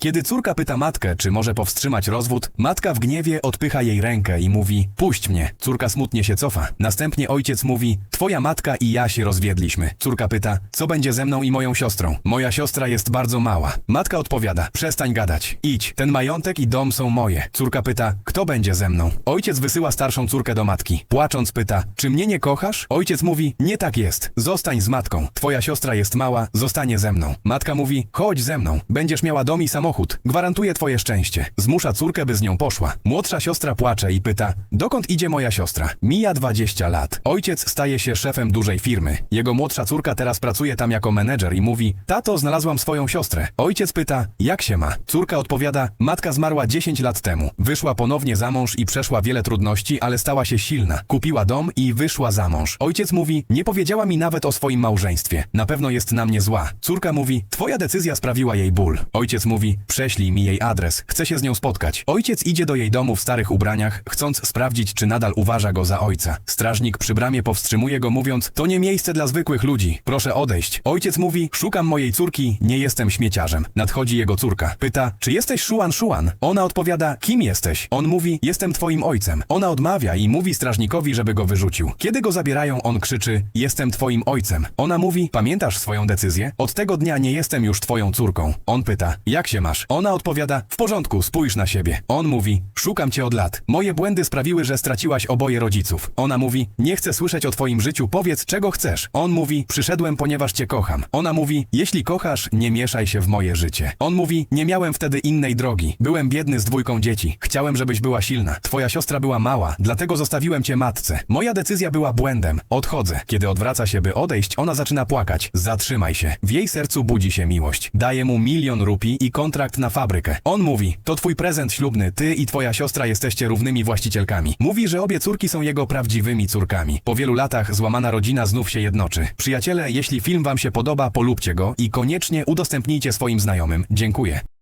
Kiedy córka pyta matkę, czy może powstrzymać rozwód, matka w gniewie odpycha jej rękę i mówi: Puść mnie. Córka smutnie się cofa. Następnie ojciec mówi: Twoja matka i ja się rozwiedliśmy. Córka pyta: Co będzie ze mną i moją siostrą? Moja siostra jest bardzo mała. Matka odpowiada: Przestań gadać. Idź. Ten majątek i dom są moje. Córka pyta: Kto będzie ze mną? Ojciec wysyła starszą córkę do matki. Płacząc pyta: Czy mnie nie kochasz? Ojciec mówi: Nie tak jest. Zostań z matką. Twoja siostra jest mała, zostanie ze mną. Matka mówi: Chodź ze mną. Będziesz miała dom i samochód. Gwarantuję twoje szczęście. Zmusza córkę, by z nią poszła. Młodsza siostra płacze i pyta: Dokąd idzie moja siostra? Mija 20 lat. Ojciec staje się szefem dużej firmy. Jego młodsza córka teraz pracuje tam jako menedżer i mówi: Tato, znalazłam swoją siostrę. Ojciec pyta: Jak się ma? Córka odpowiada: Matka zmarła 10 lat temu. Wyszła ponownie za mąż i przeszła wiele trudności, ale stała się silna. Kupiła dom i wyszła za mąż. Ojciec mówi: Nie powiedziała mi nawet o swoim małżeństwie. Na pewno jest na mnie zła. Córka mówi: Twoja decyzja sprawiła jej ból. Ojciec mówi: Prześlij mi jej adres. Chcę się z nią spotkać. Ojciec idzie do jej domu w starych ubraniach, chcąc sprawdzić, czy nadal uważa go za ojca. Strażnik przy bramie powstrzymuje go, mówiąc: To nie miejsce dla zwykłych ludzi. Proszę odejść. Ojciec mówi: Szukam mojej córki, nie jestem śmieciarzem. Nadchodzi jego córka. Pyta: Czy jesteś Szuan Szuan? Ona odpowiada: Kim jesteś? On mówi: Jestem twoim ojcem. Ona odmawia i mówi strażnikowi, żeby go wyrzucił. Kiedy go zabierają, on krzyczy: Jestem twoim ojcem. Ona mówi: Pamiętasz swoją decyzję? Od tego dnia nie jestem już twoją córką. On pyta: Jak się masz? Ona odpowiada: W porządku, spójrz na siebie. On mówi: Szukam cię od lat. Moje błędy sprawiły, że straciłaś oboje rodziców. Ona mówi: Nie chcę słyszeć o twoim życiu, powiedz czego chcesz. On mówi: Przyszedłem, ponieważ cię kocham. Ona mówi: Jeśli kochasz, nie mieszaj się w moje życie. On mówi: Nie miałem wtedy innej drogi. Byłem biedny z dwójką dzieci. Chciałem, żebyś była silna. Twoja siostra była mała, dlatego zostawiłem cię matce. Moja decyzja była błędem. Odchodzę. Kiedy odwraca się, by odejść, ona zaczyna płakać. Zatrzymaj się. W jej sercu budzi się miłość. Daje mu milion rupii i kontrakt na fabrykę. On mówi: To twój prezent ślubny. Ty i twoja siostra jesteście równymi właścicielkami. Mówi, że obie córki są jego prawdziwymi córkami. Po wielu latach złamana rodzina znów się jednoczy. Przyjaciele, jeśli film wam się podoba, polubcie go i koniecznie udostępnijcie swoim znajomym. Dziękuję.